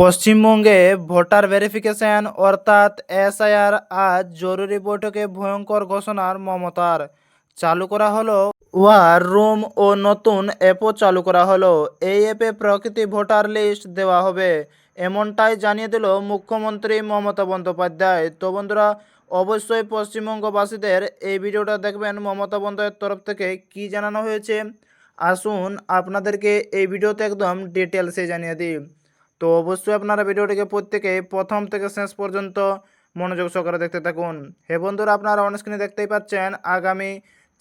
পশ্চিমবঙ্গে voter verification অর্থাৎ SIR আজ জরুরি বৈঠকে ভয়ঙ্কর ঘোষণার মমতার। চালু করা হলো ওয়ার রুম ও নতুন অ্যাপও চালু করা হলো। এই অ্যাপে প্রকৃতি ভোটার লিস্ট দেওয়া হবে। এমনটাই জানিয়ে দিল মুখ্যমন্ত্রী মমতা বন্দ্যোপাধ্যায়। তো বন্ধুরা, অবশ্যই পশ্চিমবঙ্গবাসীদের এই ভিডিওটা দেখবেন মমতা বন্দ্যোপাধ্যায়ের তরফ থেকে কি জানানো হয়েছে। আসুন আপনাদেরকে এই ভিডিওতে একদম ডিটেলসে জানিয়ে দিই। তো অবশ্যই আপনারা ভিডিওটিকে প্রত্যেকে প্রথম থেকে শেষ পর্যন্ত মনোযোগ সহকারে দেখতে থাকুন। হে বন্ধুরা, আপনারা অনস্ক্রিনে দেখতেই পাচ্ছেন, আগামী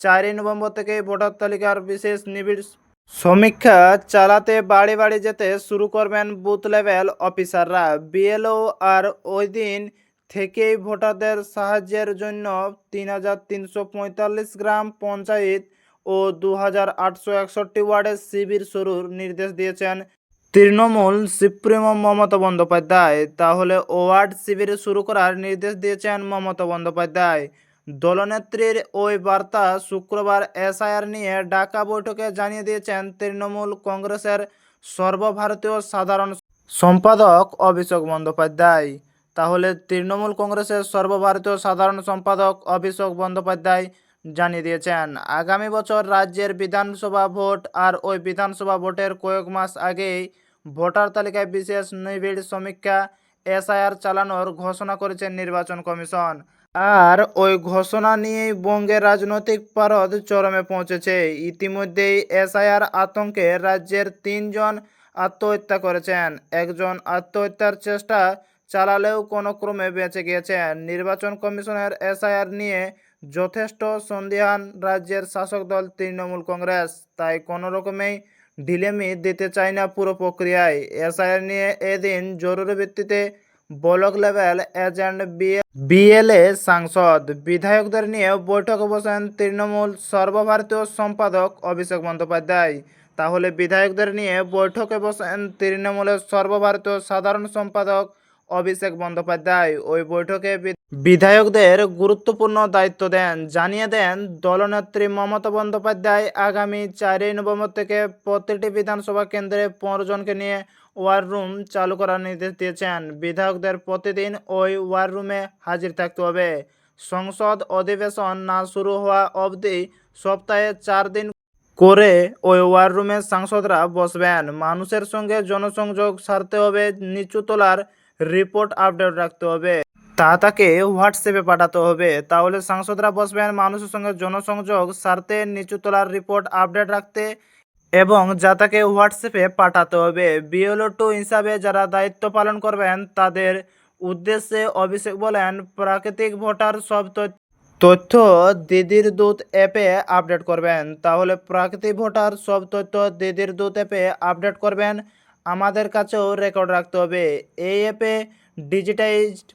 চারই নভেম্বর থেকে ভোটার তালিকার বিশেষ নিবিড় সমীক্ষা চালাতে বাড়ি বাড়ি যেতে শুরু করবেন বুথ লেভেল অফিসাররা। বিএলও আর ওই দিন থেকেই ভোটারদের সাহায্যের জন্য তিন হাজার তিনশো পঁয়তাল্লিশ গ্রাম পঞ্চায়েত ও দু হাজার আটশো একষট্টি ওয়ার্ডের শিবির শুরুর নির্দেশ দিয়েছেন তৃণমূল সুপ্রিমো মমতা বন্দ্যোপাধ্যায়। তাহলে ওয়ার্ড শিবির শুরু করার নির্দেশ দিয়েছেন মমতা বন্দ্যোপাধ্যায়। দলনেত্রীর ওই বার্তা শুক্রবার এসআইআর নিয়ে ডাকা বৈঠকে জানিয়ে দিয়েছেন তৃণমূল কংগ্রেসের সর্বভারতীয় সাধারণ সম্পাদক অভিষেক বন্দ্যোপাধ্যায়। তাহলে তৃণমূল কংগ্রেসের সর্বভারতীয় সাধারণ সম্পাদক অভিষেক বন্দ্যোপাধ্যায় জানিয়ে দিয়েছেন, আগামী বছর রাজ্যের বিধানসভা ভোট আর ওই বিধানসভা ভোটের কয়েক মাস আগেই ভোটার তালিকায় বিশেষ নিবিড় সমীক্ষা, এসআইআর চালানোর ঘোষণা করেছে নির্বাচন কমিশন। আর ওই ঘোষণা নিয়েই বঙ্গের রাজনৈতিক পারদ চরমে পৌঁছেছে। ইতিমধ্যেই এসআইআর আতঙ্কে রাজ্যের তিনজন আত্মহত্যা করেছেন। একজন আত্মহত্যার চেষ্টা চালালেও কোনো ক্রমে বেঁচে গিয়েছেন। নির্বাচন কমিশনের এসআইআর নিয়ে যথেষ্ট সন্দিহান রাজ্যের শাসক দল তৃণমূল কংগ্রেস। তাই কোনো রকমেই ঢিলেমি দিতে চায় না পুরো প্রক্রিয়ায়। এসআইআর নিয়ে এদিন জরুরি ভিত্তিতে ব্লক লেভেল এজেন্ট বিএলএ সাংসদ, বিধায়কদের নিয়ে বৈঠকে বসেন তৃণমূল সর্বভারতীয় সম্পাদক অভিষেক বন্দ্যোপাধ্যায়। তাহলে বিধায়কদের নিয়ে বৈঠকে বসেন তৃণমূলের সর্বভারতীয় সাধারণ সম্পাদক অভিষেক বন্দ্যোপাধ্যায়। ওই বৈঠকে বিধায়কদের গুরুত্বপূর্ণ দায়িত্ব দেন। জানিয়ে দেন, দলনেত্রী মমতা বন্দ্যোপাধ্যায় আগামী চারই নভেম্বর থেকে প্রতিটি বিধানসভা কেন্দ্রে পনেরো জনকে নিয়ে ওয়ার রুম চালু করার নির্দেশ দিয়েছেন। বিধায়কদের প্রতিদিন ওই ওয়ার রুমে হাজির থাকতে হবে। সংসদ অধিবেশন না শুরু হওয়া অবধি সপ্তাহে চার দিন করে ওই ওয়ার রুমে সাংসদরা বসবেন। মানুষের সঙ্গে জনসংযোগ সারতে হবে, নিচু তোলার রিপোর্ট আপডেট রাখতে হবে। তা তাকে হোয়াটসঅ্যাপে পাঠাতে হবে। তাহলে সাংসদরা বসবেন মানুষের সঙ্গে জনসংযোগ সারতে নিচুতলার রিপোর্ট আপডেট রাখতে এবং যা তাকে হোয়াটসঅ্যাপে পাঠাতে হবে। বিএলও টু হিসাবে যারা দায়িত্ব পালন করবেন, তাদের উদ্দেশ্যে অভিষেক বলেন, প্রাকৃতিক ভোটার সব তথ্য দিদির দূত অ্যাপে আপডেট করবেন। তাহলে প্রাকৃতিক ভোটার সব তথ্য দিদির দূত অ্যাপে আপডেট করবেন। আমাদের কাছেও রেকর্ড রাখতে হবে। এই অ্যাপে ডিজিটাইজড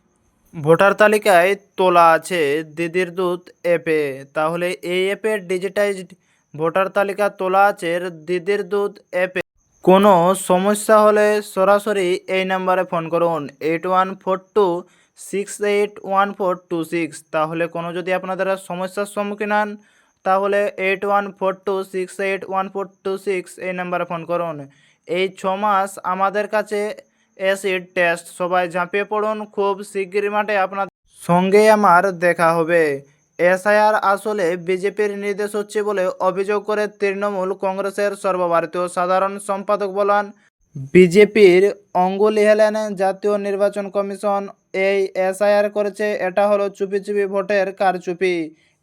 ভোটার তালিকায় তোলা আছে দিদির দূত অ্যাপে। তাহলে এই অ্যাপে ডিজিটাইজড ভোটার তালিকা তোলা আছে দিদির দূত অ্যাপে। কোনো সমস্যা হলে সরাসরি এই নাম্বারে ফোন করুন, eight one four two six eight one four two six. তাহলে কোনো যদি আপনাদের সমস্যার সম্মুখীন হন, তাহলে eight one four two six eight one four two six এই নাম্বারে ফোন করুন। এই ছ মাস আমাদের কাছে অ্যাসিড টেস্ট সবাই ঝাঁপিয়ে পড়ুন, খুব শিগগিরই মাঠে আপনার সঙ্গে আমার দেখা হবে। এসআইআর আসলে বিজেপির নির্দেশ হচ্ছে বলে অভিযোগ করে তৃণমূল কংগ্রেসের সর্বভারতীয় সাধারণ সম্পাদক বলেন, বিজেপির অঙ্গুলি হেলেন জাতীয় নির্বাচন কমিশন, এই এসআইআর করেছে, এটা হলো চুপি চুপি ভোটের কারচুপি।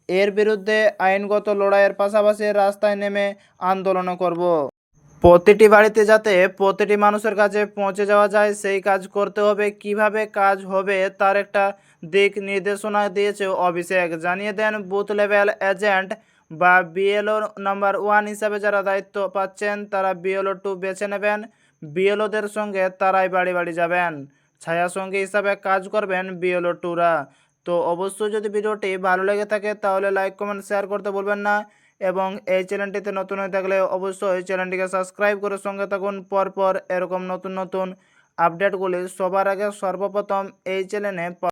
এর বিরুদ্ধে আইনগত লড়াইয়ের পাশাপাশি রাস্তায় নেমে আন্দোলনও করব। প্রতিটি বাড়িতে যাতে প্রতিটি মানুষের কাছে পৌঁছে যাওয়া যায়, সেই কাজ করতে হবে। কীভাবে কাজ হবে তার একটা দিক নির্দেশনা দিয়েছে অভিষেক। জানিয়ে দেন, বুথ লেভেল এজেন্ট বা বিএলও নাম্বার ওয়ান হিসাবে যারা দায়িত্ব পাচ্ছেন, তারা বিএলও টু বেছে নেবেন। বিএলওদের সঙ্গে তারাই বাড়ি বাড়ি যাবেন। ছায়া সঙ্গী হিসাবে কাজ করবেন বিএলও টুরা। তো অবশ্যই যদি ভিডিওটি ভালো লেগে থাকে, তাহলে লাইক, কমেন্ট, শেয়ার করতে বলবেন না। এবং এই চ্যানেলটিতে নতুন হয়ে থাকলে অবশ্যই চ্যানেলটিকে সাবস্ক্রাইব করে সঙ্গে থাকুন। পরপর এরকম নতুন নতুন আপডেটগুলি সবার আগে সর্বপ্রথম এই চ্যানেলে